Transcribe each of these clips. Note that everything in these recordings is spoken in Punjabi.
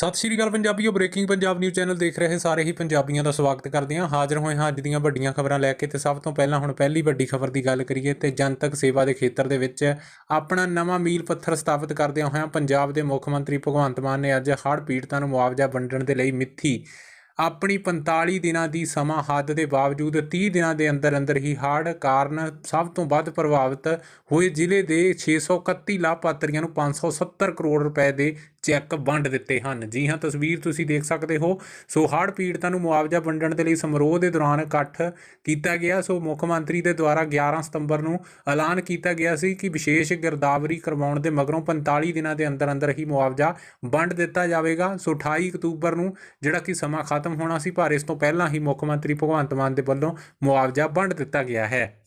ਸਤਿ ਸ਼੍ਰੀ ਅਕਾਲ ਪੰਜਾਬੀਓ ਬ੍ਰੇਕਿੰਗ ਪੰਜਾਬ ਨਿਊਜ਼ ਚੈਨਲ ਦੇਖ ਰਹੇ ਸਾਰੇ ਹੀ ਪੰਜਾਬੀਆਂ ਦਾ ਸਵਾਗਤ ਕਰਦੇ ਹਾਂ। ਹਾਜ਼ਰ ਹੋਏ ਹਾਂ ਅੱਜ ਦੀਆਂ ਵੱਡੀਆਂ ਖਬਰਾਂ ਲੈ ਕੇ ਤੇ ਸਭ ਤੋਂ ਪਹਿਲਾਂ ਹੁਣ ਪਹਿਲੀ ਵੱਡੀ ਖਬਰ ਦੀ ਗੱਲ ਕਰੀਏ ਤੇ ਜਨਤਕ ਸੇਵਾ ਦੇ ਖੇਤਰ ਦੇ ਵਿੱਚ ਆਪਣਾ ਨਵਾਂ ਮੀਲ ਪੱਥਰ ਸਥਾਪਿਤ ਕਰਦਿਆਂ ਹੋਇਆਂ ਪੰਜਾਬ ਦੇ ਮੁੱਖ ਮੰਤਰੀ ਭਗਵੰਤ ਮਾਨ ਨੇ ਅੱਜ ਹੜ੍ਹ ਪੀੜਤਾਂ ਨੂੰ ਮੁਆਵਜ਼ਾ ਵੰਡਣ ਦੇ ਲਈ ਮਿੱਥੀ। ਆਪਣੀ 45 ਦਿਨਾਂ ਦੀ ਸਮਾਂ ਹੱਦ ਦੇ ਬਾਵਜੂਦ 30 ਦਿਨਾਂ ਦੇ ਅੰਦਰ ਅੰਦਰ ਹੀ ਹੜ੍ਹ ਕਾਰਨ ਸਭ ਤੋਂ ਵੱਧ ਪ੍ਰਭਾਵਿਤ ਹੋਏ ਜ਼ਿਲ੍ਹੇ ਦੇ 631 ਲਾਭਪਾਤਰੀਆਂ ਨੂੰ 570 ਕਰੋੜ ਰੁਪਏ ਦੇ ਚੈੱਕ ਵੰਡ ਦਿੱਤੇ ਹਨ। ਜੀ ਹਾਂ, ਤਸਵੀਰ ਤੁਸੀਂ ਦੇਖ ਸਕਦੇ ਹੋ। ਸੋ ਹੜ੍ਹ ਪੀੜਤਾਂ ਨੂੰ ਮੁਆਵਜ਼ਾ ਵੰਡਣ ਦੇ ਲਈ ਸਮਾਰੋਹ ਦੇ ਦੌਰਾਨ ਇਕੱਠ ਕੀਤਾ ਗਿਆ। ਸੋ ਮੁੱਖ ਮੰਤਰੀ ਦੇ ਦੁਆਰਾ 11 ਸਤੰਬਰ ਨੂੰ ਐਲਾਨ ਕੀਤਾ ਗਿਆ ਸੀ ਕਿ ਵਿਸ਼ੇਸ਼ ਗਿਰਦਾਵਰੀ ਕਰਵਾਉਣ ਦੇ ਮਗਰੋਂ 45 ਦਿਨਾਂ ਦੇ ਅੰਦਰ ਅੰਦਰ ਹੀ ਮੁਆਵਜ਼ਾ ਵੰਡ ਦਿੱਤਾ ਜਾਵੇਗਾ। ਸੋ 28 ਅਕਤੂਬਰ ਨੂੰ ਜਿਹੜਾ ਕਿ ਸਮਾਂ ਖਤਮ ਹੋਣਾ ਸੀ, ਪਰ ਇਸ ਤੋਂ ਪਹਿਲਾਂ ਹੀ ਮੁੱਖ ਮੰਤਰੀ ਭਗਵੰਤ ਮਾਨ ਦੇ ਵੱਲੋਂ ਮੁਆਵਜ਼ਾ ਵੰਡ ਦਿੱਤਾ ਗਿਆ ਹੈ।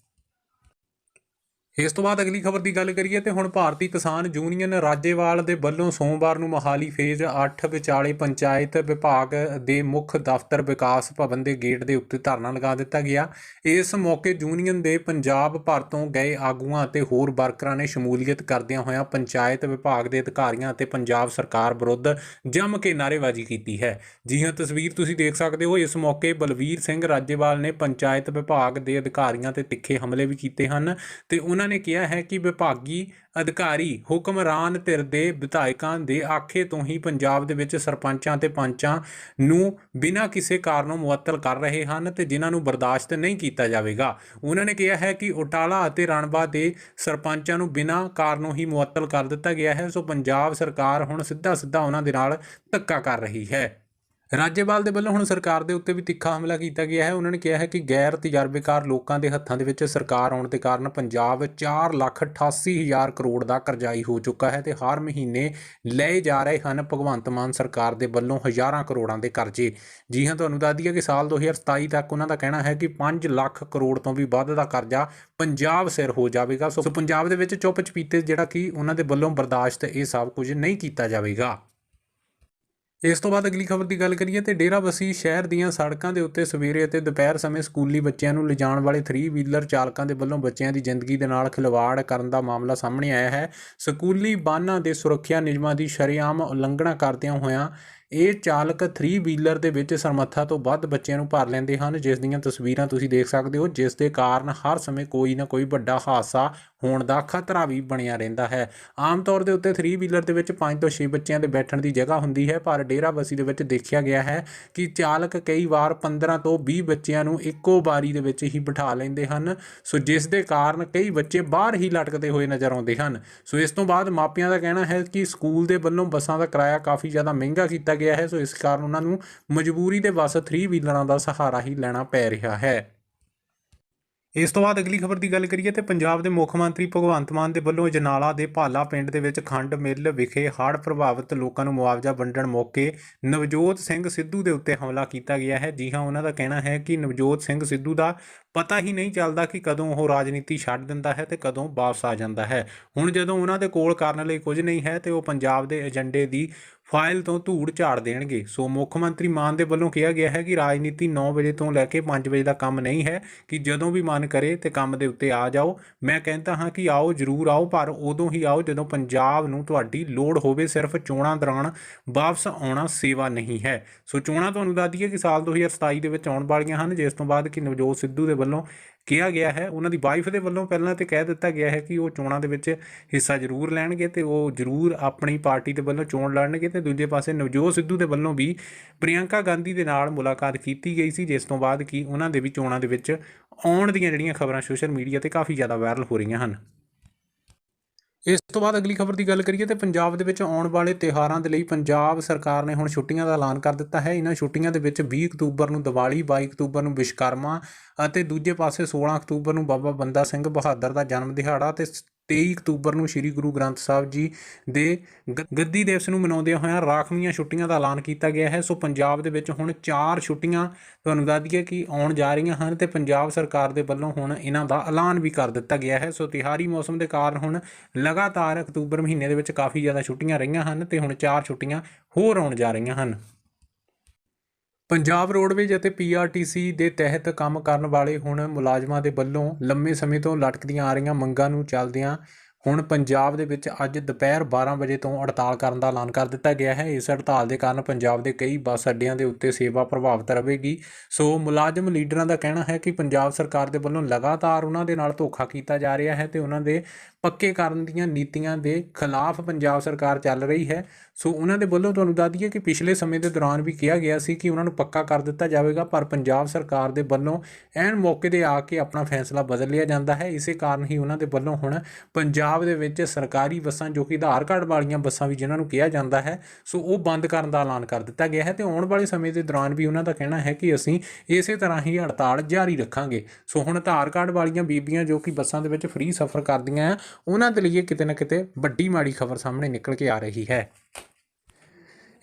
ਇਸ ਤੋਂ ਬਾਅਦ ਅਗਲੀ ਖਬਰ ਦੀ ਗੱਲ ਕਰੀਏ ਤੇ ਹੁਣ ਭਾਰਤੀ ਕਿਸਾਨ ਯੂਨੀਅਨ ਰਾਜੇਵਾਲ ਦੇ ਵੱਲੋਂ ਸੋਮਵਾਰ ਨੂੰ ਮੋਹਾਲੀ ਫੇਜ਼ 8 ਵਿਚਾਲੇ ਪੰਚਾਇਤ ਵਿਭਾਗ ਦੇ ਮੁੱਖ ਦਫ਼ਤਰ ਵਿਕਾਸ ਭਵਨ ਦੇ ਗੇਟ ਦੇ ਉੱਤੇ ਧਰਨਾ ਲਗਾ ਦਿੱਤਾ ਗਿਆ। ਇਸ ਮੌਕੇ ਯੂਨੀਅਨ ਦੇ ਪੰਜਾਬ ਭਰ ਤੋਂ ਗਏ ਆਗੂਆਂ ਅਤੇ ਹੋਰ ਵਰਕਰਾਂ ਨੇ ਸ਼ਮੂਲੀਅਤ ਕਰਦਿਆਂ ਹੋਇਆਂ ਪੰਚਾਇਤ ਵਿਭਾਗ ਦੇ ਅਧਿਕਾਰੀਆਂ ਅਤੇ ਪੰਜਾਬ ਸਰਕਾਰ ਵਿਰੁੱਧ ਜੰਮ ਕੇ ਨਾਅਰੇਬਾਜ਼ੀ ਕੀਤੀ ਹੈ। ਜੀ ਹਾਂ, ਤਸਵੀਰ ਤੁਸੀਂ ਦੇਖ ਸਕਦੇ ਹੋ, ਇਸ ਮੌਕੇ ਬਲਵੀਰ ਸਿੰਘ ਰਾਜੇਵਾਲ ਨੇ ਪੰਚਾਇਤ ਵਿਭਾਗ ਦੇ ਅਧਿਕਾਰੀਆਂ ਤੇ ਤਿੱਖੇ ਹਮਲੇ ਵੀ ਕੀਤੇ ਹਨ ਤੇ ਉਹਨਾਂ ਨੇ ਕਿਹਾ ਹੈ ਕਿ ਵਿਭਾਗੀ ਅਧਿਕਾਰੀ ਹੁਕਮਰਾਨ ਧਿਰ ਦੇ ਵਿਧਾਇਕਾਂ ਦੇ ਆਖੇ ਤੋਂ ਹੀ ਪੰਜਾਬ ਦੇ ਵਿੱਚ ਸਰਪੰਚਾਂ ਤੇ ਪੰਚਾਂ ਨੂੰ ਬਿਨਾਂ ਕਿਸੇ ਕਾਰਨੋਂ ਮੁਅੱਤਲ ਕਰ ਰਹੇ ਹਨ ਤੇ ਜਿਨ੍ਹਾਂ ਨੂੰ ਬਰਦਾਸ਼ਤ ਨਹੀਂ ਕੀਤਾ ਜਾਵੇਗਾ। ਉਹਨਾਂ ਨੇ ਕਿਹਾ ਹੈ ਕਿ ਉਟਾਲਾ ਅਤੇ ਰਣਬਾ ਦੇ ਸਰਪੰਚਾਂ ਨੂੰ ਬਿਨਾਂ ਕਾਰਨੋਂ ਹੀ ਮੁਅੱਤਲ ਕਰ ਦਿੱਤਾ ਗਿਆ ਹੈ। ਸੋ ਪੰਜਾਬ ਸਰਕਾਰ ਹੁਣ ਸਿੱਧਾ ਸਿੱਧਾ ਉਹਨਾਂ ਦੇ ਨਾਲ ਧੱਕਾ ਕਰ ਰਹੀ ਹੈ। ਰਾਜੇਵਾਲ ਦੇ ਵੱਲੋਂ ਹੁਣ ਸਰਕਾਰ ਦੇ ਉੱਤੇ ਵੀ ਤਿੱਖਾ ਹਮਲਾ ਕੀਤਾ ਗਿਆ ਹੈ। ਉਹਨਾਂ ਨੇ ਕਿਹਾ ਹੈ ਕਿ ਗੈਰ ਤਜਰਬੇਕਾਰ ਲੋਕਾਂ ਦੇ ਹੱਥਾਂ ਦੇ ਵਿੱਚ ਸਰਕਾਰ ਆਉਣ ਦੇ ਕਾਰਨ ਪੰਜਾਬ 4 ਲੱਖ 88 ਹਜ਼ਾਰ ਕਰੋੜ ਦਾ ਕਰਜ਼ਾਈ ਹੋ ਚੁੱਕਾ ਹੈ ਤੇ ਹਰ ਮਹੀਨੇ ਲਏ ਜਾ ਰਹੇ ਹਨ ਭਗਵੰਤ ਮਾਨ ਸਰਕਾਰ ਦੇ ਵੱਲੋਂ ਹਜ਼ਾਰਾਂ ਕਰੋੜਾਂ ਦੇ ਕਰਜ਼ੇ। ਜੀ ਹਾਂ, ਤੁਹਾਨੂੰ ਦੱਸ ਦਈਏ ਕਿ ਸਾਲ 2027 ਤੱਕ ਉਹਨਾਂ ਦਾ ਕਹਿਣਾ ਹੈ ਕਿ 5 ਲੱਖ ਕਰੋੜ ਤੋਂ ਵੀ ਵੱਧ ਦਾ ਕਰਜ਼ਾ ਪੰਜਾਬ ਸਿਰ ਹੋ ਜਾਵੇਗਾ। ਸੋ ਪੰਜਾਬ ਦੇ ਵਿੱਚ ਚੁੱਪ ਚਪੀਤੇ ਜਿਹੜਾ ਕਿ ਉਹਨਾਂ ਦੇ ਵੱਲੋਂ ਬਰਦਾਸ਼ਤ ਇਹ ਸਭ ਕੁਝ ਨਹੀਂ ਕੀਤਾ ਜਾਵੇਗਾ। ਇਸ ਤੋਂ ਬਾਅਦ ਅਗਲੀ ਖਬਰ ਦੀ ਗੱਲ ਕਰੀਏ ਤੇ ਡੇਰਾਬੱਸੀ ਸ਼ਹਿਰ ਦੀਆਂ ਸੜਕਾਂ ਦੇ ਉੱਤੇ ਸਵੇਰੇ ਅਤੇ ਦੁਪਹਿਰ ਸਮੇਂ ਸਕੂਲੀ ਬੱਚਿਆਂ ਨੂੰ ਲਿਜਾਣ ਵਾਲੇ 3 ਵੀਲਰ ਚਾਲਕਾਂ ਦੇ ਵੱਲੋਂ ਬੱਚਿਆਂ ਦੀ ਜ਼ਿੰਦਗੀ ਦੇ ਨਾਲ ਖਿਲਵਾੜ ਕਰਨ ਦਾ ਮਾਮਲਾ ਸਾਹਮਣੇ ਆਇਆ ਹੈ। ਸਕੂਲੀ ਬਾਨਾਂ ਦੇ ਸੁਰੱਖਿਆ ਨਿਯਮਾਂ ਦੀ ਸ਼ਰੇਆਮ ਉਲੰਘਣਾ ਕਰਦਿਆਂ ਹੋਇਆਂ ਇਹ ਚਾਲਕ 3 ਵੀਲਰ ਦੇ ਵਿੱਚ ਸਰਮੱਥਾ ਤੋਂ ਵੱਧ ਬੱਚਿਆਂ ਨੂੰ ਭਰ ਲੈਂਦੇ ਹਨ, ਜਿਸ ਦੀਆਂ ਤਸਵੀਰਾਂ ਤੁਸੀਂ ਦੇਖ ਸਕਦੇ ਹੋ, ਜਿਸ ਦੇ ਕਾਰਨ ਹਰ ਸਮੇਂ ਕੋਈ ਨਾ ਕੋਈ ਵੱਡਾ ਹਾਦਸਾ ਹੋਣ ਦਾ ਖਤਰਾ ਵੀ ਬਣਿਆ ਰਹਿੰਦਾ ਹੈ। ਆਮ ਤੌਰ ਦੇ ਉੱਤੇ 3 ਵੀਲਰ ਦੇ ਵਿੱਚ 5 ਤੋਂ 6 ਬੱਚਿਆਂ ਦੇ ਬੈਠਣ ਦੀ ਜਗ੍ਹਾ ਹੁੰਦੀ ਹੈ, ਪਰ ਡੇਰਾਬੱਸੀ ਦੇ ਵਿੱਚ ਦੇਖਿਆ ਗਿਆ ਹੈ ਕਿ ਚਾਲਕ ਕਈ ਵਾਰ 15 ਤੋਂ 20 ਬੱਚਿਆਂ ਨੂੰ ਇੱਕੋ ਵਾਰੀ ਦੇ ਵਿੱਚ ਹੀ ਬਿਠਾ ਲੈਂਦੇ ਹਨ, ਸੋ ਜਿਸ ਦੇ ਕਾਰਨ ਕਈ ਬੱਚੇ ਬਾਹਰ ਹੀ ਲਟਕਦੇ ਹੋਏ ਨਜ਼ਰ ਆਉਂਦੇ ਹਨ। ਸੋ ਇਸ ਤੋਂ ਬਾਅਦ ਮਾਪਿਆਂ ਦਾ ਕਹਿਣਾ ਹੈ ਕਿ ਸਕੂਲ ਦੇ ਵੱਲੋਂ ਬੱਸਾਂ ਦਾ ਕਿਰਾਇਆ ਕਾਫੀ ਜ਼ਿਆਦਾ ਮਹਿੰਗਾ ਕੀਤਾ ਗਿਆ ਹੈ, ਸੋ ਇਸ ਕਾਰਨ ਉਹਨਾਂ ਨੂੰ ਮਜਬੂਰੀ ਦੇ ਵਸ 3 ਵੀਲਰਾਂ ਦਾ ਸਹਾਰਾ ਹੀ ਲੈਣਾ ਪੈ ਰਿਹਾ ਹੈ। ਇਸ ਤੋਂ ਬਾਅਦ ਅਗਲੀ ਖਬਰ ਦੀ ਗੱਲ ਕਰੀਏ ਤੇ ਪੰਜਾਬ ਦੇ ਮੁੱਖ ਮੰਤਰੀ ਭਗਵੰਤ ਮਾਨ ਦੇ ਵੱਲੋਂ ਜਨਾਲਾ ਦੇ ਭਾਲਾ ਪਿੰਡ ਦੇ ਵਿੱਚ ਖੰਡ ਮਿੱਲ ਵਿਖੇ ਹੜ੍ਹ ਪ੍ਰਭਾਵਿਤ ਲੋਕਾਂ ਨੂੰ ਮੁਆਵਜ਼ਾ ਵੰਡਣ ਮੌਕੇ ਨਵਜੋਤ ਸਿੰਘ ਸਿੱਧੂ ਦੇ ਉੱਤੇ ਹਮਲਾ ਕੀਤਾ ਗਿਆ ਹੈ। ਜੀ ਹਾਂ, ਉਹਨਾਂ ਦਾ ਕਹਿਣਾ ਹੈ ਕਿ ਨਵਜੋਤ ਸਿੰਘ ਸਿੱਧੂ ਦਾ ਪਤਾ ਹੀ ਨਹੀਂ ਚੱਲਦਾ ਕਿ ਕਦੋਂ ਉਹ ਰਾਜਨੀਤੀ ਛੱਡ ਦਿੰਦਾ ਹੈ ਤੇ ਕਦੋਂ ਵਾਪਸ ਆ ਜਾਂਦਾ ਹੈ। ਹੁਣ ਜਦੋਂ ਉਹਨਾਂ ਦੇ ਕੋਲ ਕਰਨ ਲਈ ਕੁਝ ਨਹੀਂ ਹੈ ਤੇ ਉਹ ਪੰਜਾਬ ਦੇ ਏਜੰਡੇ ਦੀ ਫਾਈਲ ਤੋਂ ਧੂੜ ਝਾੜ ਦੇਣਗੇ। ਸੋ ਮੁੱਖ ਮੰਤਰੀ ਮਾਨ ਦੇ ਵੱਲੋਂ ਕਿਹਾ ਗਿਆ ਹੈ ਕਿ ਰਾਜਨੀਤੀ 9 ਵਜੇ ਤੋਂ ਲੈ ਕੇ 5 ਵਜੇ ਦਾ ਕੰਮ ਨਹੀਂ ਹੈ ਕਿ ਜਦੋਂ ਵੀ ਮਨ ਕਰੇ ਤੇ ਕੰਮ ਦੇ ਉੱਤੇ ਆ ਜਾਓ। ਮੈਂ ਕਹਿੰਦਾ ਹਾਂ ਕਿ ਆਓ, ਜ਼ਰੂਰ ਆਓ, ਪਰ ਉਦੋਂ ਹੀ ਆਓ ਜਦੋਂ ਪੰਜਾਬ ਨੂੰ ਤੁਹਾਡੀ ਲੋੜ ਹੋਵੇ। ਸਿਰਫ ਚੋਣਾਂ ਦੌਰਾਨ ਵਾਪਸ ਆਉਣਾ ਸੇਵਾ ਨਹੀਂ ਹੈ। ਸੋ ਚੋਣਾਂ ਤੁਹਾਨੂੰ ਦੱਸ ਦਈਏ ਕਿ ਸਾਲ 2027 ਦੇ ਵਿੱਚ ਆਉਣ ਵਾਲੀਆਂ ਹਨ। ਜਿਸ ਤੋਂ ਬਾਅਦ ਕਿ ਨਵਜੋਤ ਸਿੱਧੂ ਦੇ ਵੱਲੋਂ ਕਿਹਾ ਗਿਆ ਹੈ। ਉਹਨਾਂ ਦੀ ਵਾਈਫ ਦੇ ਵੱਲੋਂ ਪਹਿਲਾਂ ਤੇ ਕਹਿ ਦਿੱਤਾ ਗਿਆ ਹੈ ਕਿ ਉਹ ਚੋਣਾਂ ਦੇ ਵਿੱਚ ਹਿੱਸਾ ਜ਼ਰੂਰ ਲੈਣਗੇ ਤੇ ਉਹ ਜ਼ਰੂਰ ਆਪਣੀ ਪਾਰਟੀ ਦੇ ਵੱਲੋਂ ਚੋਣ ਲੜਨਗੇ ਤੇ ਦੂਜੇ ਪਾਸੇ ਨਵਜੋਤ ਸਿੱਧੂ ਦੇ ਵੱਲੋਂ ਵੀ ਪ੍ਰਿਯੰਕਾ ਗਾਂਧੀ ਦੇ ਨਾਲ ਮੁਲਾਕਾਤ ਕੀਤੀ ਗਈ ਸੀ, ਜਿਸ ਤੋਂ ਬਾਅਦ ਕਿ ਉਹਨਾਂ ਦੇ ਵੀ ਚੋਣਾਂ ਦੇ ਵਿੱਚ ਆਉਣ ਦੀਆਂ ਜਿਹੜੀਆਂ ਖਬਰਾਂ ਸੋਸ਼ਲ ਮੀਡੀਆ ਤੇ ਕਾਫੀ ਜ਼ਿਆਦਾ ਵਾਇਰਲ ਹੋ ਰਹੀਆਂ ਹਨ। ਇਸ ਤੋਂ ਬਾਅਦ ਅਗਲੀ ਖਬਰ ਦੀ ਗੱਲ ਕਰੀਏ ਤੇ ਪੰਜਾਬ ਦੇ ਵਿੱਚ ਆਉਣ ਵਾਲੇ ਤਿਉਹਾਰਾਂ ਦੇ ਲਈ ਪੰਜਾਬ ਸਰਕਾਰ ਨੇ ਹੁਣ ਛੁੱਟੀਆਂ ਦਾ ਐਲਾਨ ਕਰ ਦਿੱਤਾ ਹੈ। ਇਹਨਾਂ ਛੁੱਟੀਆਂ ਦੇ ਵਿੱਚ 20 ਅਕਤੂਬਰ ਨੂੰ ਦੀਵਾਲੀ 22 ਅਕਤੂਬਰ ਨੂੰ ਵਿਸ਼ਕਰਮਾ ਅਤੇ ਦੂਜੇ ਪਾਸੇ 16 ਅਕਤੂਬਰ ਨੂੰ ਬਾਬਾ ਬੰਦਾ ਸਿੰਘ ਬਹਾਦਰ ਦਾ ਜਨਮ ਦਿਹਾੜਾ ਤੇ ਤੇਈ ਅਕਤੂਬਰ ਨੂੰ ਸ੍ਰੀ ਗੁਰੂ ਗ੍ਰੰਥ ਸਾਹਿਬ ਜੀ ਦੇ ਗ- ਗੱਦੀ ਦਿਵਸ ਨੂੰ ਮਨਾਉਂਦਿਆਂ ਹੋਇਆਂ ਰਾਖਵੀਆਂ ਛੁੱਟੀਆਂ ਦਾ ਐਲਾਨ ਕੀਤਾ ਗਿਆ ਹੈ। ਸੋ ਪੰਜਾਬ ਦੇ ਵਿੱਚ ਹੁਣ ਚਾਰ ਛੁੱਟੀਆਂ ਤੁਹਾਨੂੰ ਦੱਸ ਦਈਏ ਕਿ ਆਉਣ ਜਾ ਰਹੀਆਂ ਹਨ ਤੇ ਪੰਜਾਬ ਸਰਕਾਰ ਦੇ ਵੱਲੋਂ ਹੁਣ ਇਹਨਾਂ ਦਾ ਐਲਾਨ ਵੀ ਕਰ ਦਿੱਤਾ ਗਿਆ ਹੈ। ਸੋ ਤਿਹਾਰੀ ਮੌਸਮ ਦੇ ਕਾਰਨ ਹੁਣ ਲਗਾਤਾਰ ਅਕਤੂਬਰ ਮਹੀਨੇ ਦੇ ਵਿੱਚ ਕਾਫੀ ਜ਼ਿਆਦਾ ਛੁੱਟੀਆਂ ਰਹੀਆਂ ਹਨ ਤੇ ਹੁਣ ਚਾਰ ਛੁੱਟੀਆਂ ਹੋਰ ਆਉਣ ਜਾ ਰਹੀਆਂ ਹਨ। ਪੰਜਾਬ ਰੋਡਵੇਜ ਅਤੇ ਪੀਆਰਟੀਸੀ ਦੇ ਤਹਿਤ ਕੰਮ ਕਰਨ ਵਾਲੇ ਹੁਣ ਮੁਲਾਜ਼ਮਾਂ ਦੇ ਵੱਲੋਂ ਲੰਮੇ ਸਮੇਂ ਤੋਂ ਲਟਕਦੀਆਂ ਆ ਰਹੀਆਂ ਮੰਗਾਂ ਨੂੰ ਚੱਲਦਿਆਂ ਹੁਣ ਪੰਜਾਬ ਦੇ ਵਿੱਚ ਅੱਜ ਦੁਪਹਿਰ 12 ਵਜੇ ਤੋਂ ਹੜਤਾਲ ਕਰਨ ਦਾ ਐਲਾਨ ਕਰ ਦਿੱਤਾ ਗਿਆ ਹੈ। ਇਸ ਹੜਤਾਲ ਦੇ ਕਾਰਨ ਪੰਜਾਬ ਦੇ ਕਈ ਬੱਸ ਅੱਡਿਆਂ ਦੇ ਉੱਤੇ ਸੇਵਾ ਪ੍ਰਭਾਵਿਤ ਰਹੇਗੀ। ਸੋ ਮੁਲਾਜ਼ਮ ਲੀਡਰਾਂ ਦਾ ਕਹਿਣਾ ਹੈ ਕਿ ਪੰਜਾਬ ਸਰਕਾਰ ਦੇ ਵੱਲੋਂ ਲਗਾਤਾਰ ਉਹਨਾਂ ਦੇ ਨਾਲ ਧੋਖਾ ਕੀਤਾ ਜਾ ਰਿਹਾ ਹੈ ਤੇ ਉਹਨਾਂ ਦੇ ਪੱਕੇ ਕਰਨ ਦੀਆਂ ਨੀਤੀਆਂ ਦੇ ਖਿਲਾਫ ਪੰਜਾਬ ਸਰਕਾਰ ਚੱਲ ਰਹੀ ਹੈ। ਸੋ ਉਹਨਾਂ ਦੇ ਵੱਲੋਂ ਤੁਹਾਨੂੰ ਦੱਸ ਦਈਏ ਕਿ ਪਿਛਲੇ ਸਮੇਂ ਦੇ ਦੌਰਾਨ ਵੀ ਕਿਹਾ ਗਿਆ ਸੀ ਕਿ ਉਹਨਾਂ ਨੂੰ ਪੱਕਾ ਕਰ ਦਿੱਤਾ ਜਾਵੇਗਾ, ਪਰ ਪੰਜਾਬ ਸਰਕਾਰ ਦੇ ਵੱਲੋਂ ਐਨ ਮੌਕੇ ਤੇ ਆ ਕੇ ਆਪਣਾ ਫੈਸਲਾ ਬਦਲ ਲਿਆ ਜਾਂਦਾ ਹੈ। ਇਸੇ ਕਾਰਨ ਹੀ ਉਹਨਾਂ ਦੇ ਵੱਲੋਂ ਹੁਣ ਪੰਜਾਬ ਦੇ ਵਿੱਚ ਸਰਕਾਰੀ ਬੱਸਾਂ, ਜੋ ਕਿ ਆਧਾਰ ਕਾਰਡ ਵਾਲੀਆਂ ਬੱਸਾਂ ਵੀ ਜਿਨ੍ਹਾਂ ਨੂੰ ਕਿਹਾ ਜਾਂਦਾ ਹੈ, ਸੋ ਉਹ ਬੰਦ ਕਰਨ ਦਾ ਐਲਾਨ ਕਰ ਦਿੱਤਾ ਗਿਆ ਹੈ। ਤੇ ਆਉਣ ਵਾਲੇ ਸਮੇਂ ਦੇ ਦੌਰਾਨ ਵੀ ਉਹਨਾਂ ਦਾ ਕਹਿਣਾ ਹੈ ਕਿ ਅਸੀਂ ਇਸੇ ਤਰ੍ਹਾਂ ਹੀ ਹੜਤਾਲ ਜਾਰੀ ਰੱਖਾਂਗੇ। ਸੋ ਹੁਣ ਆਧਾਰ ਕਾਰਡ ਵਾਲੀਆਂ ਬੀਬੀਆਂ ਜੋ ਕਿ ਬੱਸਾਂ ਦੇ ਵਿੱਚ ਫ੍ਰੀ ਸਫ਼ਰ ਕਰਦੀਆਂ ਆ ਉਹਨਾਂ ਦੇ ਲਈ ਕਿਤੇ ਨਾ ਕਿਤੇ ਵੱਡੀ ਮਾੜੀ ਖਬਰ ਸਾਹਮਣੇ ਨਿਕਲ ਕੇ ਆ ਰਹੀ ਹੈ।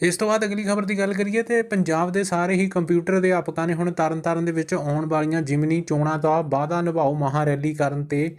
ਇਸ ਤੋਂ ਬਾਅਦ ਅਗਲੀ ਖਬਰ ਦੀ ਗੱਲ ਕਰੀਏ ਤੇ ਪੰਜਾਬ ਦੇ ਸਾਰੇ ਹੀ ਕੰਪਿਊਟਰ ਅਧਿਆਪਕਾਂ ਨੇ ਹੁਣ ਤਰਨਤਾਰਨ ਦੇ ਵਿੱਚ ਆਉਣ ਵਾਲੀਆਂ ਜਿਮਨੀ ਚੋਣਾਂ ਦਾ ਵਾਅਦਾ ਨਿਭਾਓ ਮਹਾ ਰੈਲੀ ਕਰਨ ਤੇ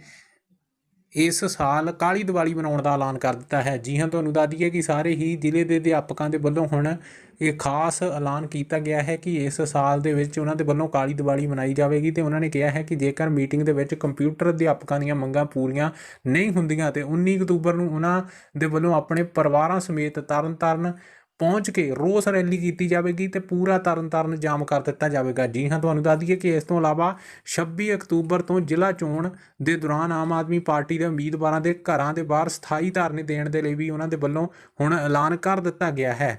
ਇਸ ਸਾਲ ਕਾਲੀ ਦੀਵਾਲੀ ਮਨਾਉਣ ਦਾ ਐਲਾਨ ਕਰ ਦਿੱਤਾ ਹੈ। ਜੀ ਹਾਂ, ਤੁਹਾਨੂੰ ਦੱਸ ਦਈਏ ਕਿ ਸਾਰੇ ਹੀ ਜ਼ਿਲ੍ਹੇ ਦੇ ਅਧਿਆਪਕਾਂ ਦੇ ਵੱਲੋਂ ਹੁਣ ਇਹ ਖਾਸ ਐਲਾਨ ਕੀਤਾ ਗਿਆ ਹੈ ਕਿ ਇਸ ਸਾਲ ਦੇ ਵਿੱਚ ਉਹਨਾਂ ਦੇ ਵੱਲੋਂ ਕਾਲੀ ਦੀਵਾਲੀ ਮਨਾਈ ਜਾਵੇਗੀ ਤੇ ਉਹਨਾਂ ਨੇ ਕਿਹਾ ਹੈ ਕਿ ਜੇਕਰ ਮੀਟਿੰਗ ਦੇ ਵਿੱਚ ਕੰਪਿਊਟਰ ਅਧਿਆਪਕਾਂ ਦੀਆਂ ਮੰਗਾਂ ਪੂਰੀਆਂ ਨਹੀਂ ਹੁੰਦੀਆਂ ਤੇ 19 ਅਕਤੂਬਰ ਨੂੰ ਉਹਨਾਂ ਦੇ ਵੱਲੋਂ ਆਪਣੇ ਪਰਿਵਾਰਾਂ ਸਮੇਤ ਤਰਨਤਾਰਨ ਪਹੁੰਚ ਕੇ ਰੋਸ ਰੈਲੀ ਕੀਤੀ ਜਾਵੇਗੀ ਤੇ ਪੂਰਾ ਤਰਨਤਾਰਨ ਜਾਮ ਕਰ ਦਿੱਤਾ ਜਾਵੇਗਾ। ਜੀ ਹਾਂ, ਤੁਹਾਨੂੰ ਦੱਸ ਦਈਏ ਕਿ ਇਸ ਤੋਂ ਇਲਾਵਾ 26 ਅਕਤੂਬਰ ਤੋਂ ਜ਼ਿਲ੍ਹਾ ਚੋਣ ਦੇ ਦੌਰਾਨ ਆਮ ਆਦਮੀ ਪਾਰਟੀ ਦੇ ਉਮੀਦਵਾਰਾਂ ਦੇ ਘਰਾਂ ਦੇ ਬਾਹਰ ਸਥਾਈ ਧਰਨੇ ਦੇਣ ਦੇ ਲਈ ਵੀ ਉਹਨਾਂ ਦੇ ਵੱਲੋਂ ਹੁਣ ਐਲਾਨ ਕਰ ਦਿੱਤਾ ਗਿਆ ਹੈ।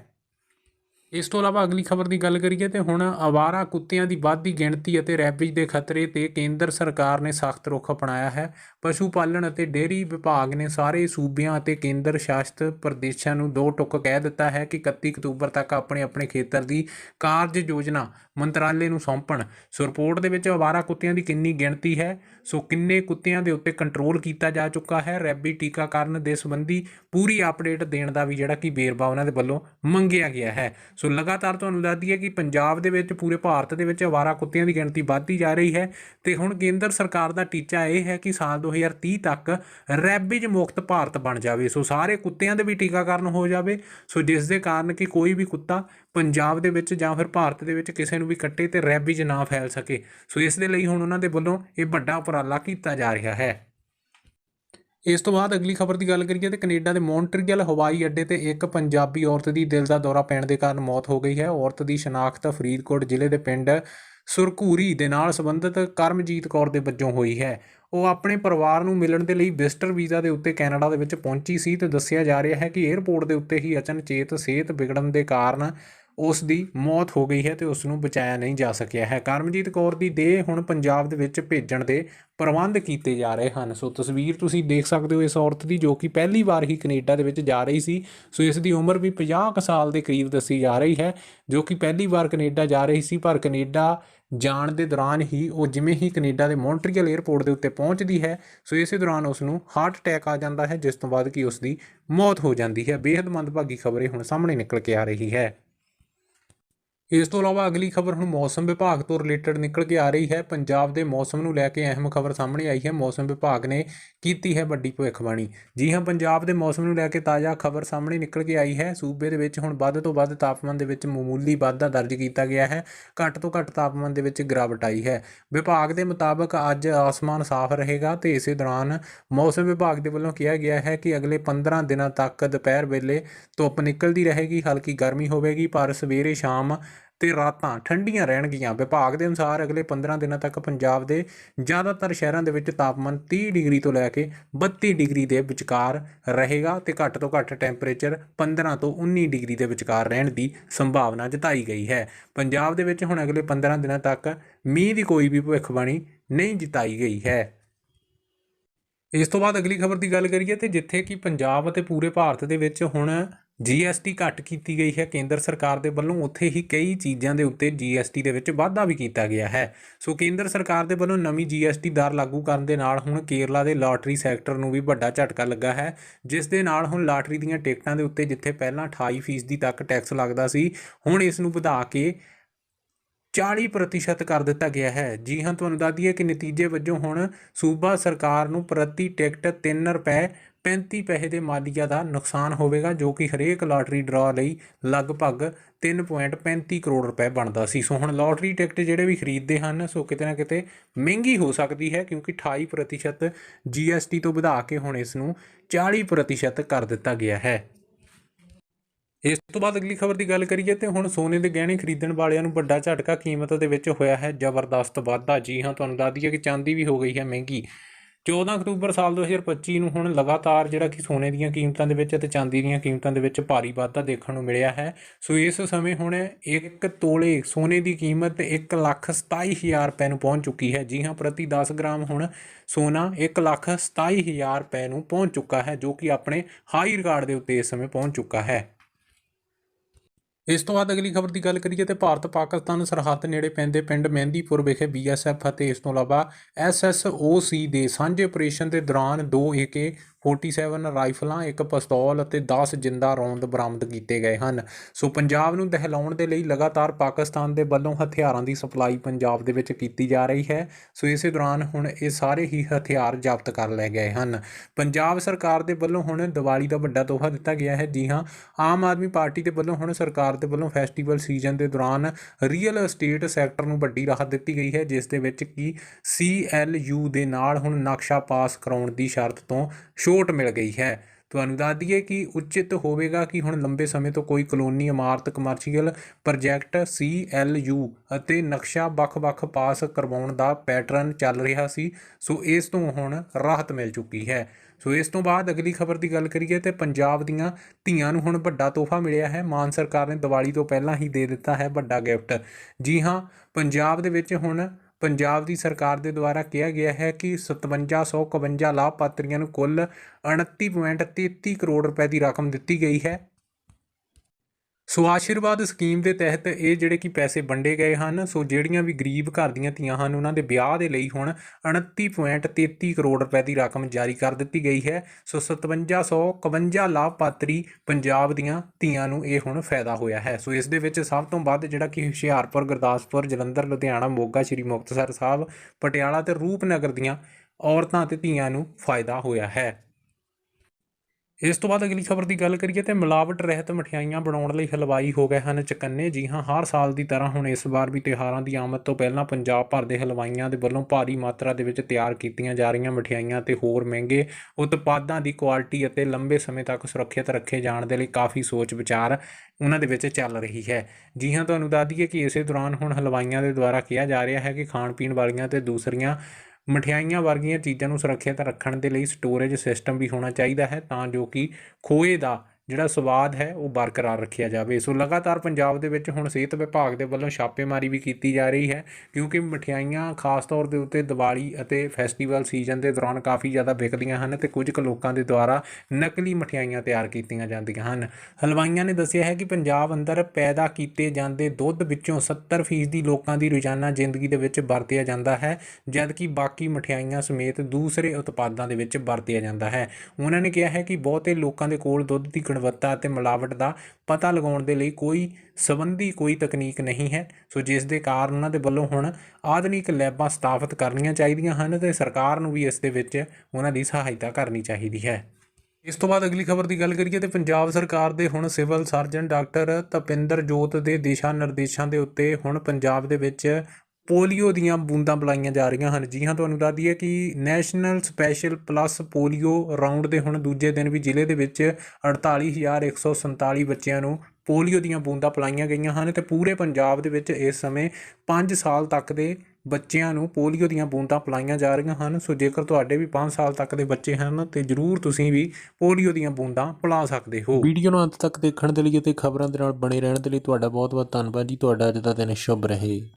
ਇਸ ਤੋਂ ਇਲਾਵਾ ਅਗਲੀ ਖਬਰ ਦੀ ਗੱਲ ਕਰੀਏ ਤੇ ਹੁਣ ਆਵਾਰਾ ਕੁੱਤਿਆਂ ਦੀ ਵੱਧਦੀ ਗਿਣਤੀ ਅਤੇ ਰੈਬਿਜ ਦੇ ਖਤਰੇ ਤੇ ਕੇਂਦਰ ਸਰਕਾਰ ਨੇ ਸਖਤ ਰੁਖ ਅਪਣਾਇਆ ਹੈ। ਪਸ਼ੂ ਪਾਲਣ ਅਤੇ ਡੇਅਰੀ ਵਿਭਾਗ ਨੇ ਸਾਰੇ ਸੂਬਿਆਂ ਅਤੇ ਕੇਂਦਰ ਸ਼ਾਸਿਤ ਪ੍ਰਦੇਸ਼ਾਂ ਨੂੰ ਦੋ ਟੁੱਕ ਕਹਿ ਦਿੱਤਾ ਹੈ ਕਿ 31 ਅਕਤੂਬਰ ਤੱਕ ਆਪਣੇ ਆਪਣੇ ਖੇਤਰ ਦੀ ਕਾਰਜ ਯੋਜਨਾ ਮੰਤਰਾਲੇ ਨੂੰ ਸੌਂਪਣ। ਸੋ ਰਿਪੋਰਟ ਦੇ ਵਿੱਚ ਆਵਾਰਾ ਕੁੱਤਿਆਂ ਦੀ ਕਿੰਨੀ ਗਿਣਤੀ ਹੈ, ਸੋ ਕਿੰਨੇ ਕੁੱਤਿਆਂ ਦੇ ਉੱਤੇ ਕੰਟਰੋਲ ਕੀਤਾ ਜਾ ਚੁੱਕਾ ਹੈ ਰੈਬੀ ਟੀਕਾਕਰਨ ਦੇ ਸੰਬੰਧੀ ਪੂਰੀ ਅਪਡੇਟ ਦੇਣ ਦਾ ਵੀ ਜਿਹੜਾ ਕਿ ਵੇਰਵਾ ਉਹਨਾਂ ਦੇ ਵੱਲੋਂ ਮੰਗਿਆ ਗਿਆ ਹੈ। ਸੋ ਲਗਾਤਾਰ ਤੁਹਾਨੂੰ ਦੱਸ ਦਈਏ ਕਿ ਪੰਜਾਬ ਦੇ ਵਿੱਚ ਪੂਰੇ ਭਾਰਤ ਦੇ ਵਿੱਚ ਆਵਾਰਾ ਕੁੱਤਿਆਂ ਦੀ ਗਿਣਤੀ ਵੱਧਦੀ ਜਾ ਰਹੀ ਹੈ ਤੇ ਹੁਣ ਕੇਂਦਰ ਸਰਕਾਰ ਦਾ ਟੀਚਾ ਇਹ ਹੈ ਕਿ ਸਾਲ 2030 ਤੱਕ ਰੈਬਿਜ ਮੁਕਤ ਭਾਰਤ ਬਣ ਜਾਵੇ। ਸੋ ਸਾਰੇ ਕੁੱਤਿਆਂ ਦੇ ਵੀ ਟੀਕਾਕਰਨ ਹੋ ਜਾਵੇ। ਸੋ ਜਿਸ ਦੇ ਕਾਰਨ ਕਿ ਕੋਈ ਵੀ ਕੁੱਤਾ ਪੰਜਾਬ ਦੇ ਵਿੱਚ ਜਾਂ ਫਿਰ ਭਾਰਤ ਦੇ ਵਿੱਚ ਕਿਸੇ ਨੂੰ ਵੀ ਕੱਟੇ ਤੇ ਰੈਬਿਜ ਨਾ ਫੈਲ ਸਕੇ। ਸੋ ਇਸ ਦੇ ਲਈ ਹੁਣ ਉਹਨਾਂ ਦੇ ਵੱਲੋਂ ਇਹ ਵੱਡਾ ਉਪਰਾਲਾ ਕੀਤਾ ਜਾ ਰਿਹਾ ਹੈ। ਇਸ ਤੋਂ ਬਾਅਦ ਅਗਲੀ ਖਬਰ ਦੀ ਗੱਲ ਕਰੀਏ ਤੇ ਕੈਨੇਡਾ ਦੇ ਮੌਂਟਰੀਅਲ ਹਵਾਈ ਅੱਡੇ ਤੇ ਇੱਕ ਪੰਜਾਬੀ ਔਰਤ ਦੀ ਦਿਲ ਦਾ ਦੌਰਾ ਪੈਣ ਦੇ ਕਾਰਨ ਮੌਤ ਹੋ ਗਈ ਹੈ। ਔਰਤ ਦੀ ਸ਼ਨਾਖਤ ਫਰੀਦਕੋਟ ਜ਼ਿਲ੍ਹੇ ਦੇ ਪਿੰਡ ਸੁਰਕੂਰੀ ਦੇ ਨਾਲ ਸੰਬੰਧਿਤ ਕਰਮਜੀਤ ਕੌਰ ਦੇ ਵਜੋਂ ਹੋਈ ਹੈ। ਉਹ ਆਪਣੇ ਪਰਿਵਾਰ ਨੂੰ ਮਿਲਣ ਦੇ ਲਈ ਵਿਜ਼ਟਰ ਵੀਜ਼ਾ ਦੇ ਉੱਤੇ ਕੈਨੇਡਾ ਦੇ ਵਿੱਚ ਪਹੁੰਚੀ ਸੀ ਤੇ ਦੱਸਿਆ ਜਾ ਰਿਹਾ ਹੈ ਕਿ 에ਅਰਪੋਰਟ ਦੇ ਉੱਤੇ ਹੀ ਅਚਨਚੇਤ ਸਿਹਤ ਵਿਗੜਨ ਦੇ ਕਾਰਨ ਉਸ ਦੀ ਮੌਤ ਹੋ ਗਈ ਹੈ ਤੇ ਉਸ ਨੂੰ ਬਚਾਇਆ ਨਹੀਂ ਜਾ ਸਕਿਆ ਹੈ। ਕਰਮਜੀਤ ਕੌਰ ਦੀ ਦੇਹ ਹੁਣ ਪੰਜਾਬ ਦੇ ਵਿੱਚ ਭੇਜਣ ਦੇ ਪ੍ਰਬੰਧ ਕੀਤੇ ਜਾ ਰਹੇ ਹਨ। ਸੋ ਤਸਵੀਰ ਤੁਸੀਂ ਦੇਖ ਸਕਦੇ ਹੋ ਇਸ ਔਰਤ ਦੀ ਜੋ ਕਿ ਪਹਿਲੀ ਵਾਰ ਹੀ ਕੈਨੇਡਾ ਦੇ ਵਿੱਚ ਜਾ ਰਹੀ ਸੀ। ਸੋ ਇਸ ਦੀ ਉਮਰ ਵੀ 50 ਸਾਲ ਦੇ ਕਰੀਬ ਦੱਸੀ ਜਾ ਰਹੀ ਹੈ, ਜੋ ਕਿ ਪਹਿਲੀ ਵਾਰ ਕੈਨੇਡਾ ਜਾ ਰਹੀ ਸੀ, ਪਰ ਕੈਨੇਡਾ ਜਾਣ ਦੇ ਦੌਰਾਨ ਹੀ ਉਹ ਜਿਵੇਂ ਹੀ ਕੈਨੇਡਾ ਦੇ ਮੌਂਟਰੀਅਲ 에ਅਰਪੋਰਟ ਦੇ ਉੱਤੇ ਪਹੁੰਚਦੀ ਹੈ, ਸੋ ਇਸੇ ਦੌਰਾਨ ਉਸ ਨੂੰ ਹਾਰਟ ਅਟੈਕ ਆ ਜਾਂਦਾ ਹੈ, ਜਿਸ ਤੋਂ ਬਾਅਦ ਕਿ ਉਸ ਦੀ ਮੌਤ ਹੋ ਜਾਂਦੀ ਹੈ। ਬੇहद ਮੰਦਭਾਗੀ ਖਬਰੇ ਹੁਣ ਸਾਹਮਣੇ ਨਿਕਲ ਕੇ ਆ ਰਹੀ ਹੈ। ਇਸ ਤੋਂ ਇਲਾਵਾ ਅਗਲੀ ਖਬਰ ਹੁਣ ਮੌਸਮ ਵਿਭਾਗ ਤੋਂ ਰਿਲੇਟਡ ਨਿਕਲ ਕੇ ਆ ਰਹੀ ਹੈ। ਪੰਜਾਬ ਦੇ ਮੌਸਮ ਨੂੰ ਲੈ ਕੇ ਅਹਿਮ ਖਬਰ ਸਾਹਮਣੇ ਆਈ ਹੈ। ਮੌਸਮ ਵਿਭਾਗ ਨੇ ਕੀਤੀ ਹੈ ਵੱਡੀ ਭਵਿੱਖਬਾਣੀ। ਜੀ ਹਾਂ, ਪੰਜਾਬ ਦੇ ਮੌਸਮ ਨੂੰ ਲੈ ਕੇ ਤਾਜ਼ਾ ਖਬਰ ਸਾਹਮਣੇ ਨਿਕਲ ਕੇ ਆਈ ਹੈ। ਸੂਬੇ ਦੇ ਵਿੱਚ ਹੁਣ ਵੱਧ ਤੋਂ ਵੱਧ ਤਾਪਮਾਨ ਦੇ ਵਿੱਚ ਮਾਮੂਲੀ ਵਾਧਾ ਦਰਜ ਕੀਤਾ ਗਿਆ ਹੈ। ਘੱਟ ਤੋਂ ਘੱਟ ਤਾਪਮਾਨ ਦੇ ਵਿੱਚ ਗਿਰਾਵਟ ਆਈ ਹੈ। ਵਿਭਾਗ ਦੇ ਮੁਤਾਬਕ ਅੱਜ ਆਸਮਾਨ ਸਾਫ਼ ਰਹੇਗਾ ਤੇ ਇਸੇ ਦੌਰਾਨ ਮੌਸਮ ਵਿਭਾਗ ਦੇ ਵੱਲੋਂ ਕਿਹਾ ਗਿਆ ਹੈ ਕਿ ਅਗਲੇ 15 ਦਿਨਾਂ ਤੱਕ ਦੁਪਹਿਰ ਵੇਲੇ ਧੁੱਪ ਨਿਕਲਦੀ ਰਹੇਗੀ, ਹਲਕੀ ਗਰਮੀ ਹੋਵੇਗੀ, ਪਰ ਸਵੇਰੇ ਸ਼ਾਮ ਤੇ ਰਾਤਾਂ ਠੰਡੀਆਂ ਰਹਿਣਗੀਆਂ। ਵਿਭਾਗ ਦੇ ਅਨੁਸਾਰ ਅਗਲੇ 15 ਦਿਨਾਂ ਤੱਕ ਪੰਜਾਬ ਦੇ ਜ਼ਿਆਦਾਤਰ ਸ਼ਹਿਰਾਂ ਦੇ ਵਿੱਚ ਤਾਪਮਾਨ 30 ਡਿਗਰੀ ਤੋਂ ਲੈ ਕੇ 32 ਡਿਗਰੀ ਦੇ ਵਿਚਕਾਰ ਰਹੇਗਾ ਤੇ ਘੱਟ ਤੋਂ ਘੱਟ ਟੈਂਪਰੇਚਰ 15 ਤੋਂ 19 ਡਿਗਰੀ ਦੇ ਵਿਚਕਾਰ ਰਹਿਣ ਦੀ ਸੰਭਾਵਨਾ ਜਤਾਈ ਗਈ ਹੈ। ਪੰਜਾਬ ਦੇ ਵਿੱਚ ਹੁਣ ਅਗਲੇ 15 ਦਿਨਾਂ ਤੱਕ ਮੀਂਹ ਦੀ ਕੋਈ ਵੀ ਭਵਿੱਖਬਾਣੀ ਨਹੀਂ ਜਤਾਈ ਗਈ ਹੈ। ਇਸ ਤੋਂ ਬਾਅਦ ਅਗਲੀ ਖਬਰ ਦੀ ਗੱਲ ਕਰੀਏ ਤੇ ਜਿੱਥੇ ਕਿ ਪੰਜਾਬ ਅਤੇ ਪੂਰੇ ਭਾਰਤ ਦੇ ਵਿੱਚ ਹੁਣ GST ਘੱਟ ਕੀਤੀ ਗਈ ਹੈ। ਕੇਂਦਰ ਸਰਕਾਰ ਦੇ ਵੱਲੋਂ ਉੱਥੇ ਹੀ ਕਈ ਚੀਜ਼ਾਂ ਦੇ ਉੱਤੇ GST ਦੇ ਵਿੱਚ ਵਾਧਾ ਵੀ ਕੀਤਾ ਗਿਆ ਹੈ। ਸੋ ਕੇਂਦਰ ਸਰਕਾਰ ਦੇ ਵੱਲੋਂ ਨਵੀਂ GST ਦਰ ਲਾਗੂ ਕਰਨ ਦੇ ਨਾਲ ਹੁਣ ਕੇਰਲਾ ਦੇ ਲਾਟਰੀ ਸੈਕਟਰ ਨੂੰ ਵੀ ਵੱਡਾ ਝਟਕਾ ਲੱਗਾ ਹੈ। ਜਿਸ ਦੇ ਨਾਲ ਹੁਣ ਲਾਟਰੀ ਦੀਆਂ ਟਿਕਟਾਂ ਦੇ ਉੱਤੇ ਜਿੱਥੇ ਪਹਿਲਾਂ 28% ਤੱਕ ਟੈਕਸ ਲੱਗਦਾ ਸੀ, ਹੁਣ ਇਸ ਨੂੰ ਵਧਾ ਕੇ 40% ਕਰ ਦਿੱਤਾ ਗਿਆ ਹੈ। ਜੀ ਹਾਂ, ਤੁਹਾਨੂੰ ਦੱਸ ਦਈਏ ਕਿ ਨਤੀਜੇ ਵਜੋਂ ਹੁਣ ਸੂਬਾ ਸਰਕਾਰ ਨੂੰ ਪ੍ਰਤੀ ਟਿਕਟ 3 ਰੁਪਏ 35 ਪੈਸੇ ਦੇ ਮਾਲੀਆ ਦਾ ਨੁਕਸਾਨ ਹੋਵੇਗਾ, ਜੋ ਕਿ ਹਰੇਕ ਲਾਟਰੀ ਡਰਾ ਲਈ ਲਗਭਗ 3.35 ਕਰੋੜ ਰੁਪਏ ਬਣਦਾ ਸੀ। ਸੋ ਹੁਣ ਲਾਟਰੀ ਟਿਕਟ ਜਿਹੜੇ ਵੀ ਖਰੀਦਦੇ ਹਨ, ਸੋ ਕਿਤੇ ਨਾ ਕਿਤੇ ਮਹਿੰਗੀ ਹੋ ਸਕਦੀ ਹੈ, ਕਿਉਂਕਿ 28% GST ਤੋਂ ਵਧਾ ਕੇ ਹੁਣ ਇਸ ਨੂੰ 40% ਕਰ ਦਿੱਤਾ ਗਿਆ ਹੈ। ਇਸ ਤੋਂ ਬਾਅਦ ਅਗਲੀ ਖਬਰ ਦੀ ਗੱਲ ਕਰੀਏ ਤੇ ਹੁਣ ਸੋਨੇ ਦੇ ਗਹਿਣੇ ਖਰੀਦਣ ਵਾਲਿਆਂ ਨੂੰ ਵੱਡਾ ਝਟਕਾ ਕੀਮਤ ਦੇ ਵਿੱਚ ਹੋਇਆ ਹੈ। ਜ਼ਬਰਦਸਤ ਵਾਧਾ, ਜੀ ਹਾਂ, ਤੁਹਾਨੂੰ ਦੱਸ ਦਈਏ ਕਿ ਚਾਂਦੀ ਵੀ ਹੋ ਗਈ ਹੈ ਮਹਿੰਗੀ। 14 ਅਕਤੂਬਰ ਸਾਲ 2025 ਨੂੰ ਹੁਣ ਲਗਾਤਾਰ ਜਿਹੜਾ ਕਿ ਸੋਨੇ ਦੀਆਂ ਕੀਮਤਾਂ ਦੇ ਵਿੱਚ ਅਤੇ ਚਾਂਦੀ ਦੀਆਂ ਕੀਮਤਾਂ ਦੇ ਵਿੱਚ ਭਾਰੀ ਵਾਧਾ ਦੇਖਣ ਨੂੰ ਮਿਲਿਆ ਹੈ। ਸੋ ਇਸ ਸਮੇਂ ਹੁਣ ਇੱਕ ਤੋਲੇ ਸੋਨੇ ਦੀ ਕੀਮਤ 127000 ਰੁਪਏ ਨੂੰ ਪਹੁੰਚ ਚੁੱਕੀ ਹੈ। ਜੀ ਹਾਂ, ਪ੍ਰਤੀ 10 ਗ੍ਰਾਮ ਹੁਣ ਸੋਨਾ 127000 ਰੁਪਏ ਨੂੰ ਪਹੁੰਚ ਚੁੱਕਾ ਹੈ, ਜੋ ਕਿ ਆਪਣੇ ਹਾਈ ਰਿਕਾਰਡ ਦੇ ਉੱਤੇ ਇਸ ਸਮੇਂ ਪਹੁੰਚ ਚੁੱਕਾ ਹੈ। ਇਸ ਤੋਂ ਬਾਅਦ ਅਗਲੀ ਖਬਰ ਦੀ ਗੱਲ ਕਰੀਏ ਤੇ ਭਾਰਤ ਪਾਕਿਸਤਾਨ ਸਰਹੱਦ ਨੇੜੇ ਪੈਂਦੇ ਪਿੰਡ ਮਹਿੰਦੀਪੁਰ ਵਿਖੇ ਬੀਐਸਐਫ ਅਤੇ ਇਸ ਤੋਂ ਇਲਾਵਾ ਐਸਐਸਓਸੀ ਦੇ ਸਾਂਝੇ ਆਪਰੇਸ਼ਨ ਦੇ ਦੌਰਾਨ ਦੋ ਏਕੇ 47 ਰਾਈਫਲਾਂ, ਇੱਕ ਪਿਸਤੌਲ ਅਤੇ 10 ਜਿੰਦਾ ਰੌਂਦ ਬਰਾਮਦ ਕੀਤੇ ਗਏ ਹਨ। ਸੋ ਪੰਜਾਬ ਨੂੰ ਦਹਿਲਾਉਣ ਦੇ ਲਈ ਲਗਾਤਾਰ ਪਾਕਿਸਤਾਨ ਦੇ ਵੱਲੋਂ ਹਥਿਆਰਾਂ ਦੀ ਸਪਲਾਈ ਪੰਜਾਬ ਦੇ ਵਿੱਚ ਕੀਤੀ ਜਾ ਰਹੀ ਹੈ। ਸੋ ਇਸੇ ਦੌਰਾਨ ਹੁਣ ਇਹ ਸਾਰੇ ਹੀ ਹਥਿਆਰ ਜ਼ਬਤ ਕਰ ਲਏ ਗਏ ਹਨ। ਪੰਜਾਬ ਸਰਕਾਰ ਦੇ ਵੱਲੋਂ ਹੁਣ ਦੀਵਾਲੀ ਦਾ ਵੱਡਾ ਤੋਹਫਾ ਦਿੱਤਾ ਗਿਆ ਹੈ। ਜੀ ਹਾਂ, ਆਮ ਆਦਮੀ ਪਾਰਟੀ ਦੇ ਵੱਲੋਂ ਹੁਣ ਸਰਕਾਰ ਦੇ ਵੱਲੋਂ ਫੈਸਟੀਵਲ ਸੀਜ਼ਨ ਦੇ ਦੌਰਾਨ ਰੀਅਲ ਅਸਟੇਟ ਸੈਕਟਰ ਨੂੰ ਵੱਡੀ ਰਾਹਤ ਦਿੱਤੀ ਗਈ ਹੈ, ਜਿਸ ਦੇ ਵਿੱਚ ਕੀ ਸੀਐਲਯੂ ਦੇ ਨਾਲ ਹੁਣ ਨਕਸ਼ਾ ਪਾਸ ਕਰਾਉਣ ਦੀ ਸ਼ਰਤ ਤੋਂ ਛੋਟ ਮਿਲ ਗਈ ਹੈ। ਤੁਹਾਨੂੰ ਦੱਸ ਦਈਏ ਕਿ ਉਚਿਤ ਹੋਵੇਗਾ ਕਿ ਹੁਣ ਲੰਬੇ ਸਮੇਂ ਤੋਂ ਕੋਈ ਕਲੋਨੀ, ਇਮਾਰਤ ਕਮਰਸ਼ੀਅਲ ਪ੍ਰੋਜੈਕਟ ਸੀਐਲਯੂ ਅਤੇ ਨਕਸ਼ਾ ਵੱਖ-ਵੱਖ ਪਾਸ ਕਰਵਾਉਣ ਦਾ ਪੈਟਰਨ ਚੱਲ ਰਿਹਾ ਸੀ। ਸੋ ਇਸ ਤੋਂ ਹੁਣ ਰਾਹਤ ਮਿਲ ਚੁੱਕੀ ਹੈ। ਸੋ ਇਸ ਤੋਂ ਬਾਅਦ ਅਗਲੀ ਖਬਰ ਦੀ ਗੱਲ ਕਰੀਏ ਤੇ ਪੰਜਾਬ ਦੀਆਂ ਧੀਆਂ ਨੂੰ ਹੁਣ ਵੱਡਾ ਤੋਹਫਾ ਮਿਲਿਆ ਹੈ। ਮਾਨ ਸਰਕਾਰ ਨੇ ਦੀਵਾਲੀ ਤੋਂ ਪਹਿਲਾਂ ਹੀ ਦੇ ਦਿੱਤਾ ਹੈ ਵੱਡਾ ਗਿਫਟ ਜੀ ਹਾਂ, ਪੰਜਾਬ ਦੇ ਵਿੱਚ ਹੁਣ ਪੰਜਾਬ ਦੀ ਸਰਕਾਰ ਦੇ ਦੁਆਰਾ ਕਿਹਾ ਗਿਆ ਹੈ ਕਿ 5751 ਲਾਭਪਾਤਰੀਆਂ ਨੂੰ ਕੁੱਲ 29.33 ਕਰੋੜ ਰੁਪਏ ਦੀ ਰਕਮ ਦਿੱਤੀ ਗਈ ਹੈ। ਸੋ ਆਸ਼ੀਰਵਾਦ ਸਕੀਮ ਦੇ ਤਹਿਤ ਇਹ ਜਿਹੜੇ ਕਿ ਪੈਸੇ ਵੰਡੇ ਗਏ ਹਨ, ਸੋ ਜਿਹੜੀਆਂ ਵੀ ਗਰੀਬ ਘਰ ਦੀਆਂ ਧੀਆਂ ਹਨ, ਉਹਨਾਂ ਦੇ ਵਿਆਹ ਦੇ ਲਈ ਹੁਣ 29.33 ਕਰੋੜ ਰੁਪਏ ਦੀ ਰਕਮ ਜਾਰੀ ਕਰ ਦਿੱਤੀ ਗਈ ਹੈ। ਸੋ 5751 ਲਾਭਪਾਤਰੀ ਪੰਜਾਬ ਦੀਆਂ ਧੀਆਂ ਨੂੰ ਇਹ ਹੁਣ ਫਾਇਦਾ ਹੋਇਆ ਹੈ। ਸੋ ਇਸ ਦੇ ਵਿੱਚ ਸਭ ਤੋਂ ਵੱਧ ਜਿਹੜਾ ਕਿ ਹੁਸ਼ਿਆਰਪੁਰ, ਗੁਰਦਾਸਪੁਰ, ਜਲੰਧਰ, ਲੁਧਿਆਣਾ, ਮੋਗਾ, ਸ਼੍ਰੀ ਮੁਕਤਸਰ ਸਾਹਿਬ, ਪਟਿਆਲਾ ਤੇ ਰੂਪਨਗਰ ਦੀਆਂ ਔਰਤਾਂ ਤੇ ਧੀਆਂ ਨੂੰ ਫਾਇਦਾ ਹੋਇਆ ਹੈ। ਇਸ ਤੋਂ ਬਾਅਦ ਅਗਲੀ ਖਬਰ ਦੀ ਗੱਲ ਕਰੀਏ ਤੇ ਮਿਲਾਵਟ ਰਹਿਤ ਮਠਿਆਈਆਂ ਬਣਾਉਣ ਲਈ ਹਲਵਾਈ ਹੋ ਗਏ ਹਨ ਚਕੰਨੇ। ਜੀ ਹਾਂ, ਹਰ ਸਾਲ ਦੀ ਤਰ੍ਹਾਂ ਹੁਣ ਇਸ ਵਾਰ ਵੀ ਤਿਉਹਾਰਾਂ ਦੀ ਆਮਦ ਤੋਂ ਪਹਿਲਾਂ ਪੰਜਾਬ ਭਰ ਦੇ ਹਲਵਾਈਆਂ ਦੇ ਵੱਲੋਂ ਭਾਰੀ ਮਾਤਰਾ ਦੇ ਵਿੱਚ ਤਿਆਰ ਕੀਤੀਆਂ ਜਾ ਰਹੀਆਂ ਮਠਿਆਈਆਂ ਤੇ ਹੋਰ ਮਹਿੰਗੇ ਉਤਪਾਦਾਂ ਦੀ ਕੁਆਲਿਟੀ ਅਤੇ ਲੰਬੇ ਸਮੇਂ ਤੱਕ ਸੁਰੱਖਿਅਤ ਰੱਖੇ ਜਾਣ ਦੇ ਲਈ ਕਾਫੀ ਸੋਚ ਵਿਚਾਰ ਉਹਨਾਂ ਦੇ ਵਿੱਚ ਚੱਲ ਰਹੀ ਹੈ। ਜੀ ਹਾਂ, ਤੁਹਾਨੂੰ ਦੱਸ ਦਈਏ ਕਿ ਇਸੇ ਦੌਰਾਨ ਹੁਣ ਹਲਵਾਈਆਂ ਦੇ ਦੁਆਰਾ ਕਿਹਾ ਜਾ ਰਿਹਾ ਹੈ ਕਿ ਖਾਣ ਪੀਣ ਵਾਲੀਆਂ ਤੇ ਦੂਸਰੀਆਂ ਮਠਿਆਈਆਂ ਵਰਗੀਆਂ ਚੀਜ਼ਾਂ ਨੂੰ ਸੁਰੱਖਿਅਤ ਰੱਖਣ ਦੇ ਲਈ ਸਟੋਰੇਜ ਸਿਸਟਮ ਵੀ ਹੋਣਾ ਚਾਹੀਦਾ ਹੈ ਤਾਂ ਜੋ ਕਿ ਖੋਏ ਦਾ ਜਿਹੜਾ ਸਵਾਦ ਹੈ ਉਹ ਬਰਕਰਾਰ ਰੱਖਿਆ ਜਾਵੇ। ਸੋ ਲਗਾਤਾਰ ਪੰਜਾਬ ਦੇ ਵਿੱਚ ਹੁਣ ਸਿਹਤ ਵਿਭਾਗ ਦੇ ਵੱਲੋਂ ਛਾਪੇਮਾਰੀ ਵੀ ਕੀਤੀ ਜਾ ਰਹੀ ਹੈ, ਕਿਉਂਕਿ ਮਠਿਆਈਆਂ ਖਾਸ ਤੌਰ ਦੇ ਉੱਤੇ ਦੀਵਾਲੀ ਅਤੇ ਫੈਸਟੀਵਲ ਸੀਜ਼ਨ ਦੇ ਦੌਰਾਨ ਕਾਫੀ ਜ਼ਿਆਦਾ ਵਿਕਦੀਆਂ ਹਨ ਤੇ ਕੁਝ ਕੁ ਲੋਕਾਂ ਦੇ ਦੁਆਰਾ ਨਕਲੀ ਮਠਿਆਈਆਂ ਤਿਆਰ ਕੀਤੀਆਂ ਜਾਂਦੀਆਂ ਹਨ। ਹਲਵਾਈਆਂ ਨੇ ਦੱਸਿਆ ਹੈ ਕਿ ਪੰਜਾਬ ਅੰਦਰ ਪੈਦਾ ਕੀਤੇ ਜਾਂਦੇ ਦੁੱਧ ਵਿੱਚੋਂ 70% ਦੀ ਲੋਕਾਂ ਦੀ ਰੋਜ਼ਾਨਾ ਜ਼ਿੰਦਗੀ ਦੇ ਵਿੱਚ ਵਰਤਿਆ ਜਾਂਦਾ ਹੈ, ਜਦਕਿ ਬਾਕੀ ਮਠਿਆਈਆਂ ਸਮੇਤ ਦੂਸਰੇ ਉਤਪਾਦਾਂ ਦੇ ਵਿੱਚ ਵਰਤਿਆ ਜਾਂਦਾ ਹੈ। ਉਹਨਾਂ ਨੇ ਕਿਹਾ ਹੈ ਕਿ ਬਹੁਤੇ ਲੋਕਾਂ ਦੇ ਕੋਲ ਦੁੱਧ ਦੀ ਗੁਣਵੱਤਾ ਅਤੇ ਮਿਲਾਵਟ ਦਾ ਪਤਾ ਲਗਾਉਣ ਦੇ ਲਈ ਕੋਈ ਸੰਬੰਧੀ ਕੋਈ ਤਕਨੀਕ ਨਹੀਂ ਹੈ। ਸੋ ਜਿਸ ਦੇ ਕਾਰਨ ਉਹਨਾਂ ਦੇ ਵੱਲੋਂ ਹੁਣ ਆਧੁਨਿਕ ਲੈਬਾਂ ਸਥਾਪਿਤ ਕਰਨੀਆਂ ਚਾਹੀਦੀਆਂ ਹਨ ਤੇ ਸਰਕਾਰ ਨੂੰ ਵੀ ਇਸ ਦੇ ਵਿੱਚ ਉਹਨਾਂ ਦੀ ਸਹਾਇਤਾ ਕਰਨੀ ਚਾਹੀਦੀ ਹੈ। ਇਸ ਤੋਂ ਬਾਅਦ ਅਗਲੀ ਖਬਰ ਦੀ ਗੱਲ ਕਰੀਏ ਤੇ ਪੰਜਾਬ ਸਰਕਾਰ ਦੇ ਹੁਣ ਸਿਵਲ ਸਰਜਨ ਡਾਕਟਰ ਤਪਿੰਦਰ ਜੋਤ ਦੇ ਦਿਸ਼ਾ ਨਿਰਦੇਸ਼ਾਂ ਦੇ ਉੱਤੇ ਹੁਣ ਪੰਜਾਬ ਦੇ ਵਿੱਚ ਪੋਲੀਓ ਦੀਆਂ ਬੂੰਦਾਂ ਪਿਲਾਈਆਂ ਜਾ ਰਹੀਆਂ ਹਨ। ਜੀ ਹਾਂ, ਤੁਹਾਨੂੰ ਦੱਸ ਦਈਏ ਕਿ national special plus polio round ਦੇ ਹੁਣ ਦੂਜੇ ਦਿਨ ਵੀ ਜ਼ਿਲ੍ਹੇ ਦੇ ਵਿੱਚ 48147 ਬੱਚਿਆਂ ਨੂੰ ਪੋਲੀਓ ਦੀਆਂ ਬੂੰਦਾਂ ਪਿਲਾਈਆਂ ਗਈਆਂ ਹਨ ਤੇ ਪੂਰੇ ਪੰਜਾਬ ਦੇ ਵਿੱਚ ਇਸ ਸਮੇਂ 5 ਸਾਲ ਤੱਕ ਦੇ ਬੱਚਿਆਂ ਨੂੰ ਪੋਲੀਓ ਦੀਆਂ ਬੂੰਦਾਂ ਪਿਲਾਈਆਂ ਜਾ ਰਹੀਆਂ ਹਨ। ਸੋ ਜੇਕਰ ਤੁਹਾਡੇ ਵੀ 5 ਸਾਲ ਤੱਕ ਦੇ ਬੱਚੇ ਹਨ ਤੇ ਜਰੂਰ ਤੁਸੀਂ ਵੀ ਪੋਲੀਓ ਦੀਆਂ ਬੂੰਦਾਂ ਪਿਲਾ ਸਕਦੇ ਹੋ। ਵੀਡੀਓ ਨੂੰ ਅੰਤ ਤੱਕ ਦੇਖਣ ਦੇ ਲਈ ਅਤੇ ਖਬਰਾਂ ਦੇ ਨਾਲ ਬਣੇ ਰਹਿਣ ਦੇ ਲਈ ਤੁਹਾਡਾ ਬਹੁਤ ਬਹੁਤ ਧੰਨਵਾਦ ਜੀ। ਤੁਹਾਡਾ ਅੱਜ ਦਾ ਦਿਨ ਸ਼ੁਭ ਰਹੇ।